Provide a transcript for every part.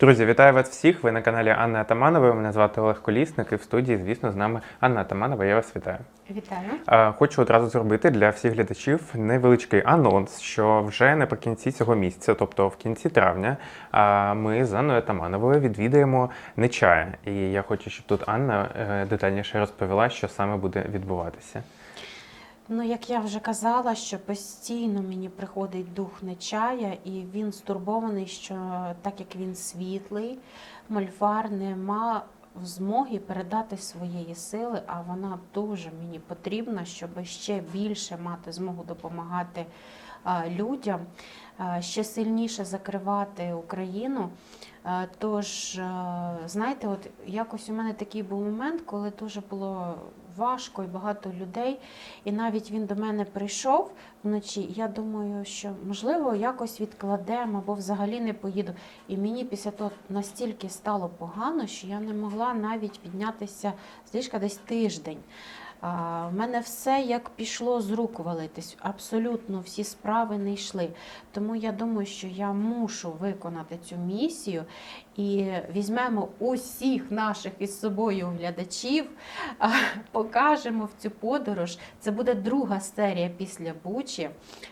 Друзі, вітаю вас всіх. Ви на каналі Анни Атаманової. Мене звати Олег Колісник, і в студії, звісно, з нами Анна Атаманова. Я вас вітаю. Вітаю. Хочу одразу зробити для всіх глядачів невеличкий анонс, що вже наприкінці цього місяця, тобто в кінці травня, ми з Анною Атамановою відвідаємо Нечая. І я хочу, щоб тут Анна е, детальніше розповіла, що саме буде відбуватися. Ну, як я вже казала, що постійно мені приходить дух нечая, і він стурбований, що так як він світлий, мольфар не мав змоги передати своєї сили, а вона дуже мені потрібна, щоб ще більше мати змогу допомагати людям, ще сильніше закривати Україну. Е, Тож, е, знаєте, от якось у мене такий був момент, коли дуже було важко і багато людей. І навіть він до мене прийшов вночі. Я думаю, що можливо якось відкладемо або взагалі не поїду. І мені після того настільки стало погано, що я не могла навіть піднятися з ліжка десь тиждень. В мене все як пішло з рук валитись. Абсолютно всі справи не йшли. Тому я думаю, що я мушу виконати цю місію і візьмемо усіх наших із собою глядачів, покажемо в цю подорож. Це буде друга серія після Бучі.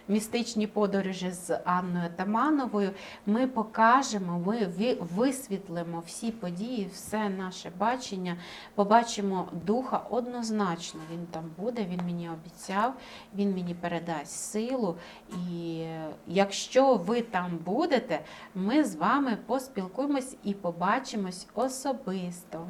Містичні подорожі з Анною Тамановою. Ми покажемо, ми висвітлимо всі події, все наше бачення. Побачимо духа однозначно. Він там буде, він мені обіцяв, він мені передасть силу. І е, якщо ви там будете, ми з вами поспілкуємось і побачимось особисто.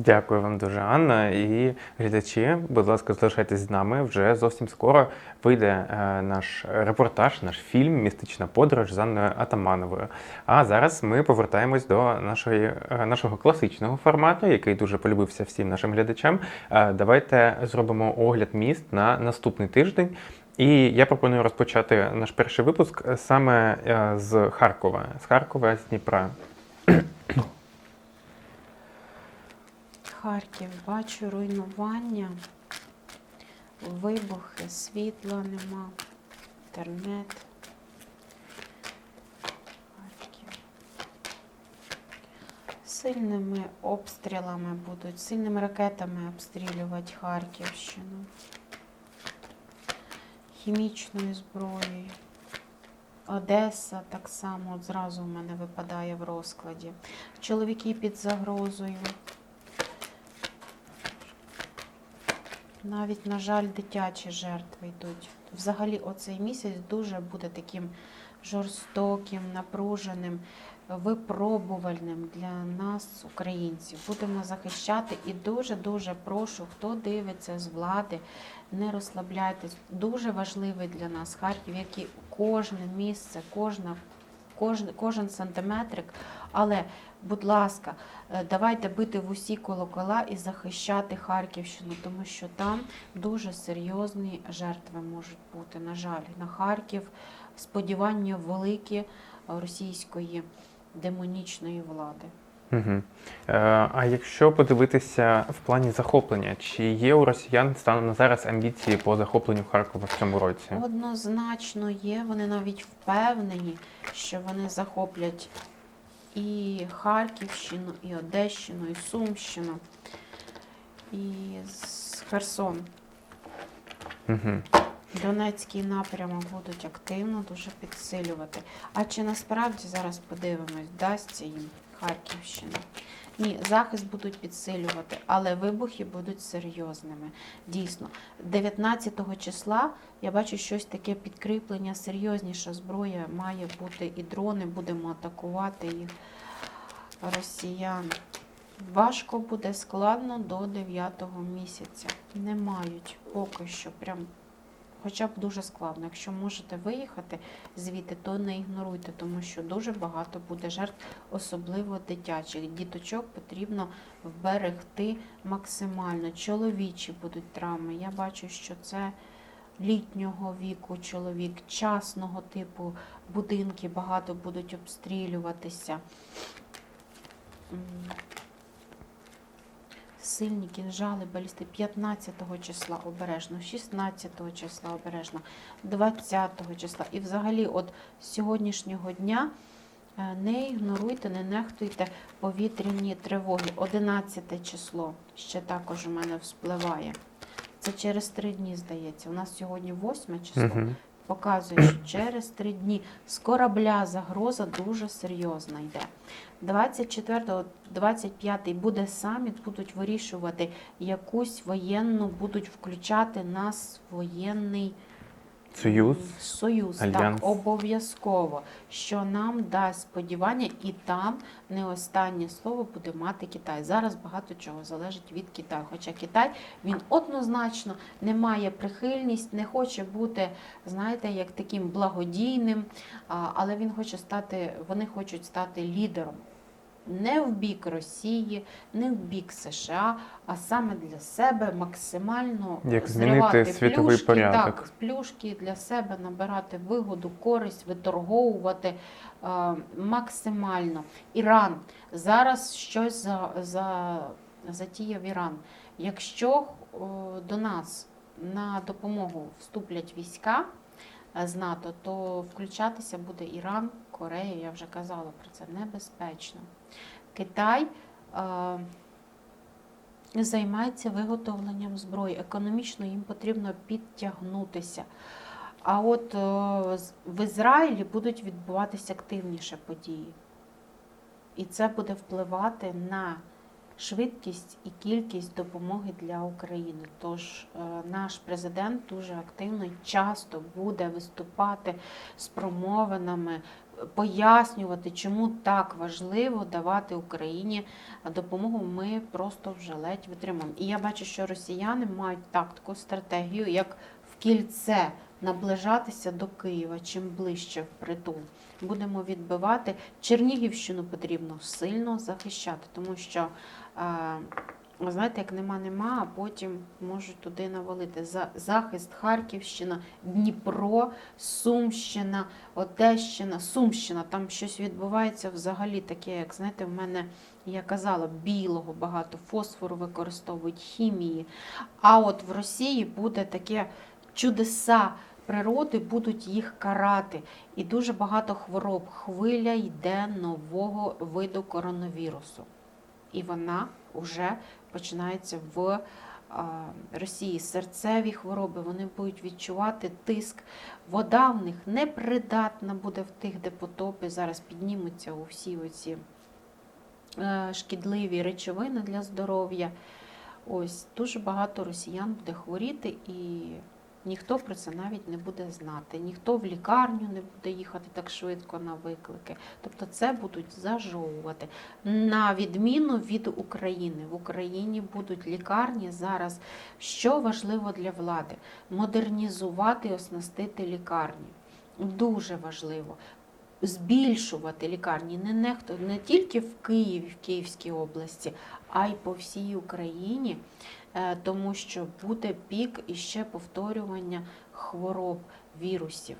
Дякую вам дуже, Анна. І глядачі, будь ласка, залишайтесь з нами. Вже зовсім скоро вийде е, наш репортаж, наш фільм Містична подорож з Анною Атамановою. А зараз ми повертаємось до нашої, е, нашого класичного формату, який дуже полюбився всім нашим глядачам. Е, Давайте зробимо огляд міст на наступний тиждень. І я пропоную розпочати наш перший випуск саме з Харкова, з Харкова, з Дніпра. Харків, бачу руйнування, вибухи, світла нема, інтернет. Харків. Сильними обстрілами будуть, сильними ракетами обстрілювати Харківщину. Хімічною зброєю. Одеса так само зразу в мене випадає в розкладі. Чоловіки під загрозою. Навіть, на жаль, дитячі жертви йдуть. Взагалі, оцей місяць дуже буде таким жорстоким, напруженим, випробувальним для нас, українців. Будемо захищати і дуже-дуже прошу, хто дивиться з влади, не розслабляйтесь. Дуже важливий для нас Харків, як кожне місце, кожна, кожен, кожен сантиметрик. Але, будь ласка, е, давайте бити в усі колокола і захищати Харківщину, тому що там дуже серйозні жертви можуть бути. На жаль, на Харків сподівання великі російської демонічної влади. Угу. А якщо подивитися в плані захоплення, чи є у росіян станом на зараз амбіції по захопленню Харкова в цьому році? Однозначно є. Вони навіть впевнені, що вони захоплять і Харківщину, і Одещину, і Сумщину, і Херсон. Угу. Донецький напрямок будуть активно дуже підсилювати. А чи насправді зараз подивимось, вдасться їм Харківщина? Ні, захист будуть підсилювати, але вибухи будуть серйозними. Дійсно, 19 числа я бачу щось таке підкріплення, серйозніша зброя має бути і дрони, будемо атакувати їх росіян. Важко буде складно до 9 місяця. Не мають поки що прям Хоча б дуже складно. Якщо можете виїхати звідти, то не ігноруйте, тому що дуже багато буде жертв, особливо дитячих. Діточок потрібно вберегти максимально. Чоловічі будуть травми. Я бачу, що це літнього віку чоловік, частного типу будинки багато будуть обстрілюватися. Сильні кінжали, балісти 15 числа обережно, 16 числа обережно, 20 числа. І взагалі, от з сьогоднішнього дня Е, Не ігноруйте, не нехтуйте повітряні тривоги. 11 число ще також у мене вспливає. Це через три дні, здається. У нас сьогодні 8 число. Мгм. Показує, що через три дні з корабля загроза дуже серйозна йде. 24 25 буде саміт, будуть вирішувати якусь воєнну, будуть включати нас в воєнний Союз. союз. Альянс. Так, обов'язково, що нам дасть сподівання, і там не останнє слово буде мати Китай. Зараз багато чого залежить від Китаю. Хоча Китай він однозначно не має прихильність, не хоче бути, знаєте, як таким благодійним, але він хоче стати, вони хочуть стати лідером. Не в бік Росії, не в бік США, а саме для себе максимально Як змінити світовий плюшки, порядок. Так, плюшки для себе набирати вигоду, користь, виторговувати е, максимально. Іран зараз щось за, за, затіяв Іран. Якщо е, до нас на допомогу вступлять війська е, з НАТО, то включатися буде Іран, Корея, я вже казала про це, небезпечно. Китай. Займається виготовленням зброї. Економічно їм потрібно підтягнутися. А от е, в Ізраїлі будуть відбуватися активніше події. І це буде впливати на швидкість і кількість допомоги для України. Тож е, наш президент дуже активно і часто буде виступати з промовинами, пояснювати, чому так важливо давати Україні допомогу. Ми просто вже ледь витримуємо. І я бачу, що росіяни мають тактику, стратегію, як в кільце наближатися до Києва, чим ближче впритул. Будемо відбивати. Чернігівщину потрібно сильно захищати, тому що, знаєте, як нема, нема, а потім можуть туди навалити. За- Захист Харківщина, Дніпро, Сумщина, Одещина, Сумщина. Там щось відбувається взагалі таке, як знаєте, в мене, я казала, білого багато, фосфору використовують, хімії. А от в Росії буде таке чудеса природи, будуть їх карати. І дуже багато хвороб. Хвиля йде нового виду коронавірусу. І вона вже починається в Росії. Серцеві хвороби, вони будуть відчувати тиск. Вода в них непридатна буде в тих, де потопи. Зараз піднімуться у всі оці е, шкідливі речовини для здоров'я. Ось дуже багато росіян буде хворіти і ніхто про це навіть не буде знати. Ніхто в лікарню не буде їхати так швидко на виклики. Тобто це будуть зажовувати. На відміну від України. В Україні будуть лікарні зараз. Що важливо для влади? Модернізувати і оснастити лікарні. Дуже важливо. Збільшувати лікарні не нехто не тільки в Києві, в Київській області, а й по всій Україні, е, тому що буде пік і ще повторювання хвороб, вірусів.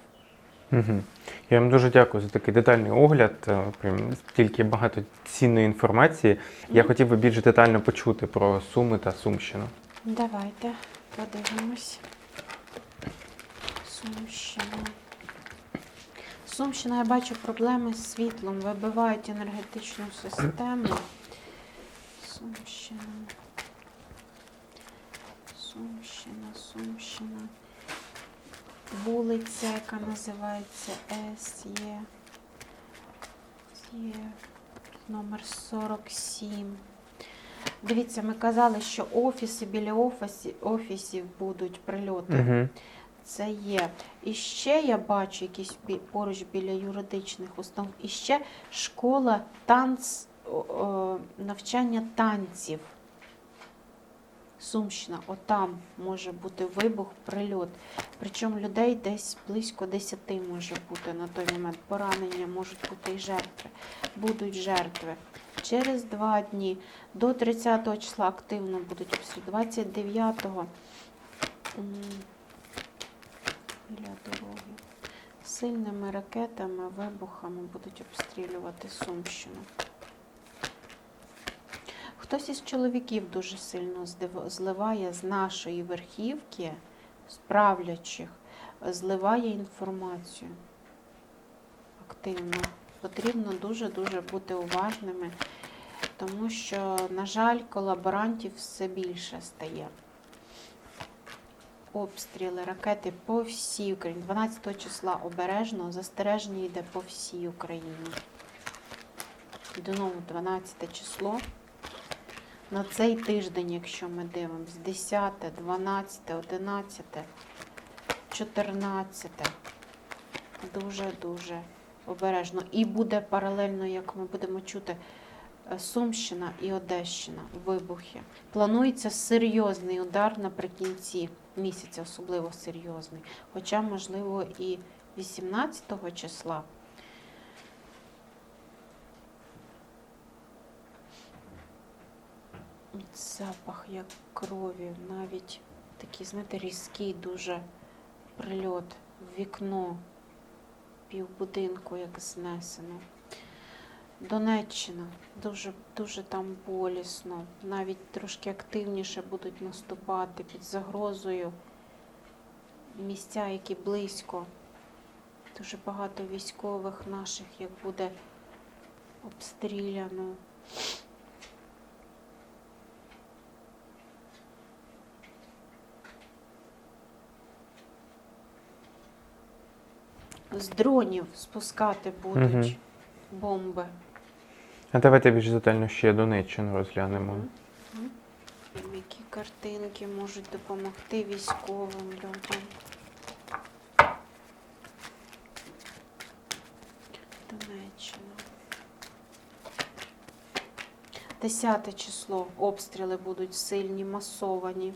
Мгм. Я вам дуже дякую за такий детальний огляд. е, Прям стільки багато цінної інформації. Я хотів би більш детально почути про Суми та Сумщину. Давайте подивимось. Сумщина. Сумщина, я бачу проблеми з світлом, вибивають енергетичну систему. Сумщина. Сумщина, Сумщина. Вулиця, яка називається С є. Номер 47. Дивіться, ми казали, що офіси біля офісі, офісів будуть прильоти. Угу. Це є. І ще я бачу якісь поруч біля юридичних установ. І ще школа танц, навчання танців. Сумщина, отам може бути вибух, прильот. Причому людей десь близько 10 може бути на той момент. Поранення можуть бути і жертви. Будуть жертви. Через два дні до 30 числа активно будуть обстріли. 29-го м, біля дороги. Сильними ракетами, вибухами будуть обстрілювати Сумщину. Хтось із чоловіків дуже сильно зливає з нашої верхівки, з правлячих, зливає інформацію активно. Потрібно дуже-дуже бути уважними, тому що, на жаль, колаборантів все більше стає. Обстріли, ракети по всій Україні. 12 числа обережно, застереження йде по всій Україні. Знову 12 число. На цей тиждень, якщо ми дивимось, 10, 12, 11, 14. Дуже-дуже обережно. І буде паралельно, як ми будемо чути, е, Сумщина і Одещина, вибухи. Планується серйозний удар наприкінці місяця, особливо серйозний. Хоча, можливо, і 18 числа. Запах як крові, навіть такий, знаєте, різкий дуже прильот в вікно, півбудинку, як знесено. Донеччина дуже, дуже там болісно, навіть трошки активніше будуть наступати під загрозою. Місця, які близько. Дуже багато військових наших, як буде обстріляно. З дронів спускати будуть Мгм. бомби. А давайте більш детально ще Донеччину розглянемо. Які картинки можуть допомогти військовим людям. Донеччина. 10 число. Обстріли будуть сильні, масовані.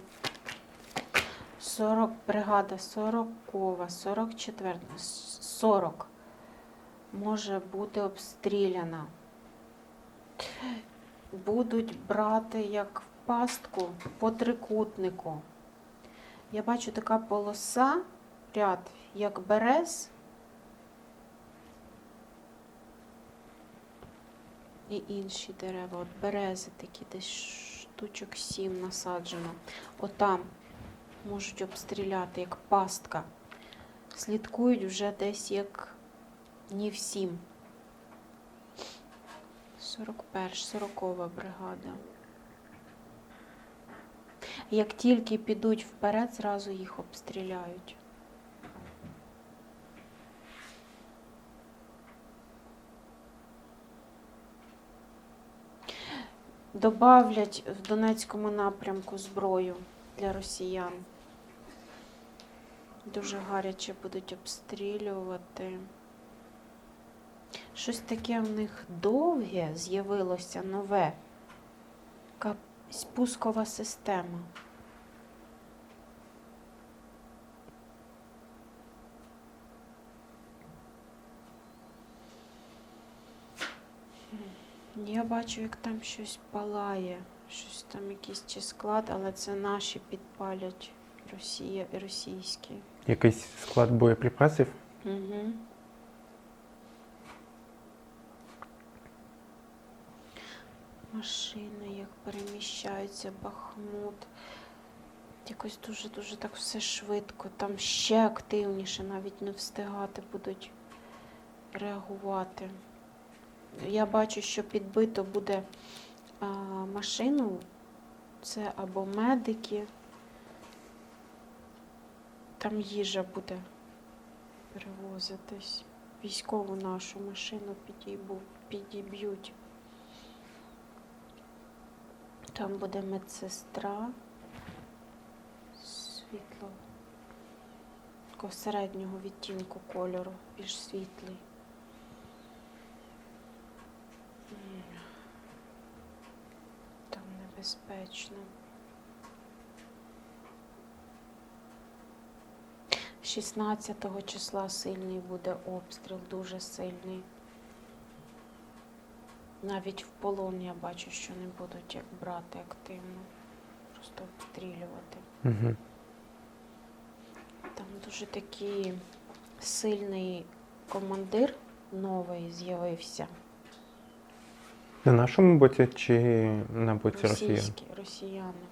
40 бригада, 40 44, 40 може бути обстріляна будуть брати як в пастку по трикутнику. Я бачу така полоса, ряд, як берез. І інші дерева. От берези такі, десь штучок сім насаджено. Отам можуть обстріляти, як пастка. Слідкують вже десь як ні всім. 41, 40 бригада. Як тільки підуть вперед, зразу їх обстріляють. Добавлять в Донецькому напрямку зброю для росіян. Дуже гаряче будуть обстрілювати. Щось таке в них довге з'явилося нове. Така спускова система. Я бачу, як там щось палає, щось там якийсь чи склад, але це наші підпалять Росія і російські. Якийсь склад боєприпасів. Угу. Машини, як переміщаються, бахмут. Якось дуже-дуже так все швидко. Там ще активніше, навіть не встигати будуть реагувати. Я бачу, що підбито буде а, машину. Це або медики. Там їжа буде перевозитись. Військову нашу машину підіб'ють. Там буде медсестра. Світло. Такого середнього відтінку кольору, більш світлий. Там небезпечно. 16 числа сильний буде обстріл, дуже сильний. Навіть в полон я бачу, що не будуть як брати активно, просто обстрілювати. Угу. Там дуже такий сильний командир новий з'явився. На нашому боці чи на боці росіян? Російські, росіяни.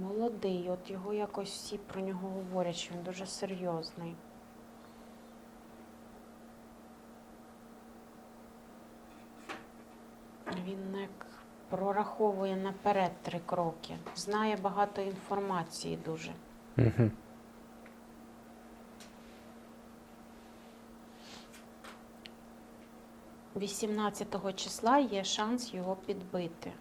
Молодий, от його якось всі про нього говорять, що він дуже серйозний. Він як прораховує наперед три кроки. Знає багато інформації дуже. Угу. – 18 числа є шанс його підбити.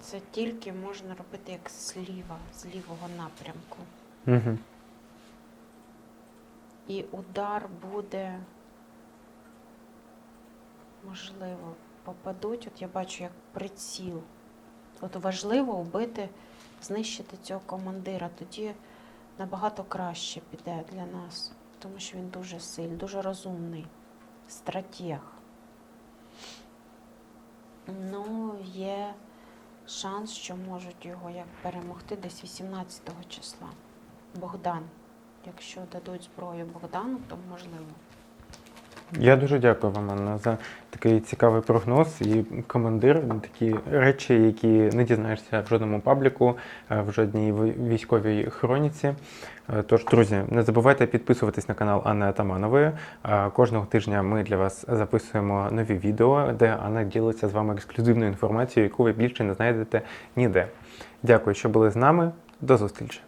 Це тільки можна робити як зліва, з лівого напрямку. Угу. І удар буде, можливо, попадуть. От я бачу, як приціл. От важливо вбити, знищити цього командира. Тоді набагато краще піде для нас, тому що він дуже сильний, дуже розумний, стратег. Ну, є шанс, що можуть його як перемогти десь 18 числа. Богдан. Якщо дадуть зброю Богдану, то можливо. Я дуже дякую вам, Анна, за такий цікавий прогноз і командир. Такі речі, які не дізнаєшся в жодному пабліку, е, в жодній військовій хроніці. Е, Тож, друзі, не забувайте підписуватись на канал Анни Атаманової. Е, Кожного тижня ми для вас записуємо нові відео, де Анна ділиться з вами ексклюзивною інформацією, яку ви більше не знайдете ніде. Дякую, що були з нами. До зустрічі!